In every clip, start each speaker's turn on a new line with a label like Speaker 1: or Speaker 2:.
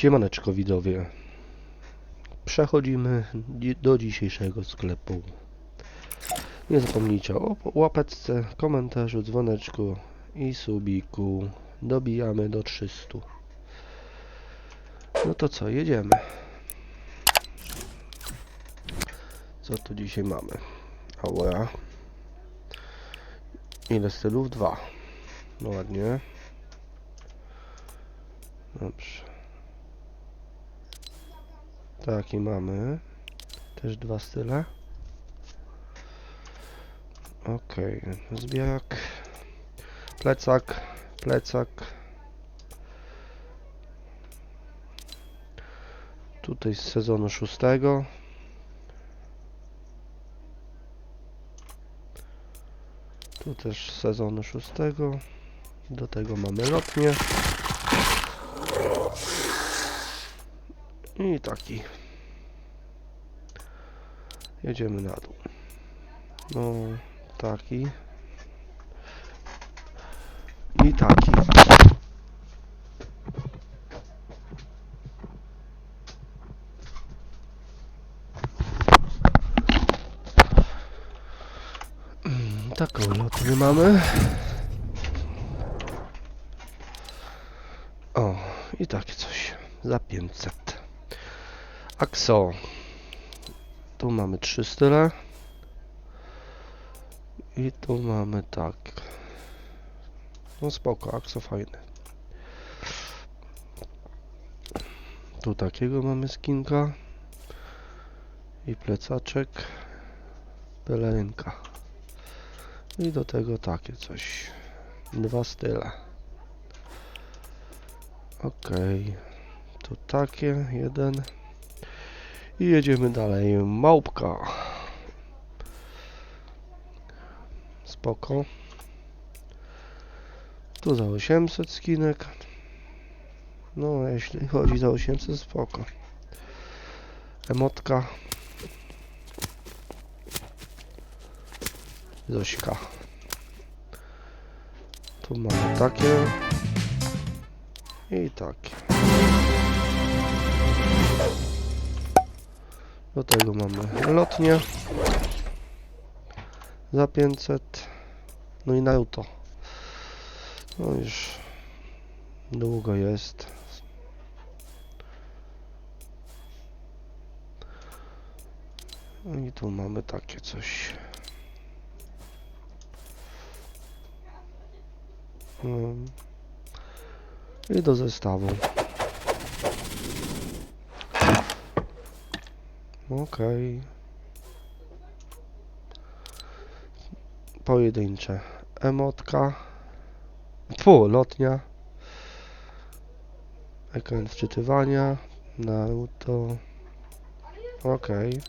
Speaker 1: Siemaneczko widzowie. Przechodzimy dzi- do dzisiejszego sklepu. Nie zapomnijcie o łapeczce, komentarzu, dzwoneczku i subiku. Dobijamy do 300. No to co, jedziemy. Co tu dzisiaj mamy? Ała. Ile stylów? Dwa. No ładnie. Dobrze. Taki mamy. Też dwa style. Okej, zbierak. Plecak, plecak. Tutaj z sezonu szóstego. Tu też z sezonu szóstego. Do tego mamy lotnie. I taki. Jedziemy na dół. No, taki. I taki. Mm, Taką lotnię mamy. O, i takie coś. Za 500. Axo. Tu mamy trzy style. I tu mamy tak. No spoko, Axo fajny. Tu takiego mamy skinka. I plecaczek. Pelerynka. I do tego takie coś. Dwa style. Okej. Tu takie, jeden. I jedziemy dalej. Małpka. Spoko. Tu za 800 skinek. No, jeśli chodzi za 800, spoko. Emotka. Zośka. Tu mamy takie. I takie. Do tego mamy lotnie za 500. No i Naruto. No już długo jest. No i tu mamy takie coś. No. I do zestawu. Okej. Pojedyncze. Emotka. Fu, lotnia. Ekran wczytywania. Naruto. Okej.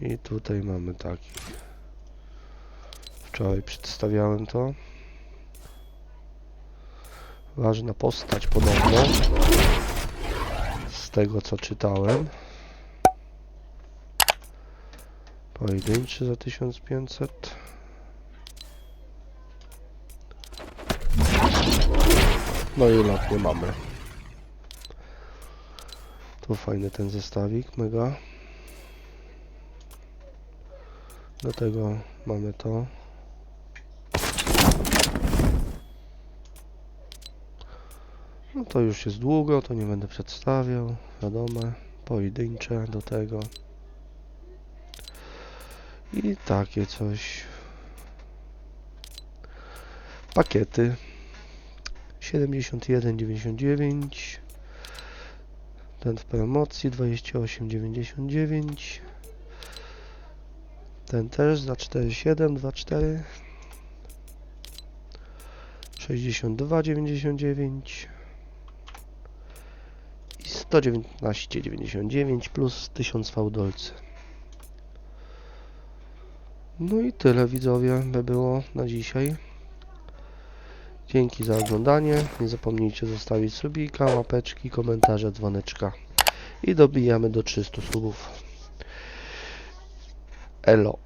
Speaker 1: I tutaj mamy taki. Wczoraj przedstawiałem to. Ważna postać podobno. Z tego co czytałem. Pojedynczy za 1500. No i lot nie mamy. Tu fajny ten zestawik, mega. Do tego mamy to. No to już jest długo, to nie będę przedstawiał. Wiadomo, pojedyncze do tego. I takie coś. Pakiety. 71,99. Ten w promocji 28,99. Ten też za 4724. 62,99 i 119,99 plus 1000 fałdolcy. No i tyle widzowie by było na dzisiaj. Dzięki za oglądanie. Nie zapomnijcie zostawić subika, łapeczki, komentarze, dzwoneczka. I dobijamy do 300 subów. Elo.